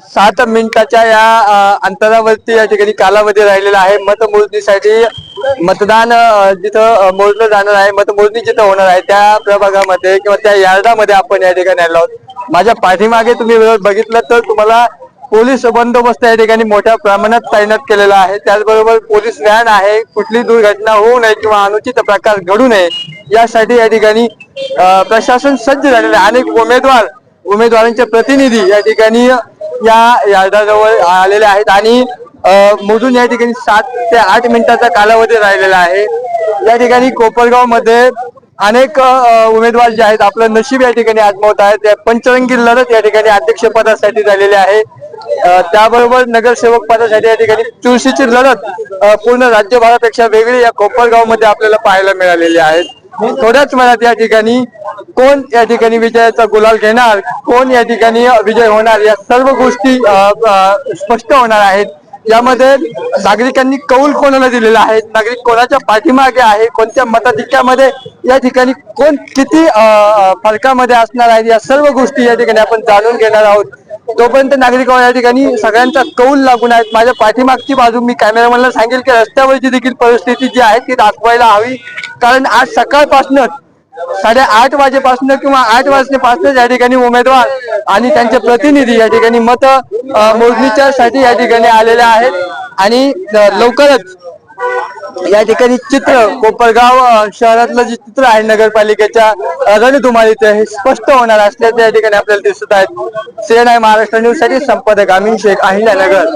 सात मिनिटाच्या या अंतरावरती या ठिकाणी कालावधी राहिलेला आहे. मतमोजणीसाठी मतदान जिथं मोजलं जाणार आहे मतमोजणी जिथं होणार आहे त्या प्रभागामध्ये किंवा त्या यार्डामध्ये आपण या ठिकाणी आलो आहोत. माझ्या पाठीमागे तुम्ही बघितलं तर तुम्हाला पोलीस बंदोबस्त या ठिकाणी मोठ्या प्रमाणात तैनात केलेला आहे. त्याचबरोबर पोलीस व्हॅन आहे. कुठली दुर्घटना होऊ नये किंवा अनुचित प्रकार घडू नये यासाठी या ठिकाणी प्रशासन सज्ज झालेलं आहे. अनेक उमेदवार उमेदवारांचे प्रतिनिधी या ठिकाणी या यार्डाजवळ आलेले आहेत आणि मोजून या ठिकाणी सात ते आठ मिनिटाचा कालावधी राहिलेला आहे. या ठिकाणी कोपरगावमध्ये अनेक उमेदवार जे आहेत आपलं नशीब या ठिकाणी आजमावत आहेत. पंचरंगी लढत या ठिकाणी अध्यक्षपदासाठी झालेली आहे. त्याबरोबर नगरसेवक पदासाठी या ठिकाणी चुरशीची लढत पूर्ण राज्यभरापेक्षा वेगळी या कोपरगावमध्ये आपल्याला पाहायला मिळालेली आहे. थोड्याच वेळात या ठिकाणी कोण या ठिकाणी विजयाचा गुलाल घेणार कोण या ठिकाणी विजय होणार या सर्व गोष्टी स्पष्ट होणार आहेत. यामध्ये नागरिकांनी कौल कोणाला दिलेला आहे? नागरिक कोणाच्या पाठीमागे आहे? कोणत्या मताधिक्यामध्ये या ठिकाणी कोण किती फरकामध्ये असणार आहे? या सर्व गोष्टी या ठिकाणी आपण जाणून घेणार आहोत. तोपर्यंत नागरिकांना हो, या ठिकाणी सगळ्यांचा कौल लागून आहेत. माझ्या पाठीमागची बाजू मी कॅमेरामॅनला सांगेल की रस्त्यावरची देखील परिस्थिती जी आहे ती दाखवायला हवी. कारण आज सकाळपासूनच साडेआठ वाजेपासून किंवा आठ वाजल्यापासून या ठिकाणी उमेदवार आणि त्यांचे प्रतिनिधी या ठिकाणी मत मोजणीच्या साठी या ठिकाणी आलेले आहेत. आणि लवकरच या ठिकाणी चित्र कोपरगाव शहरातलं जे चित्र आहे नगरपालिकेच्या अ, रणधुमाळीचं हे स्पष्ट होणार असल्याचं या ठिकाणी आपल्याला दिसत आहेत सीएनआय महाराष्ट्र न्यूजसाठी संपादक अमीन शेख अहिल्यानगर.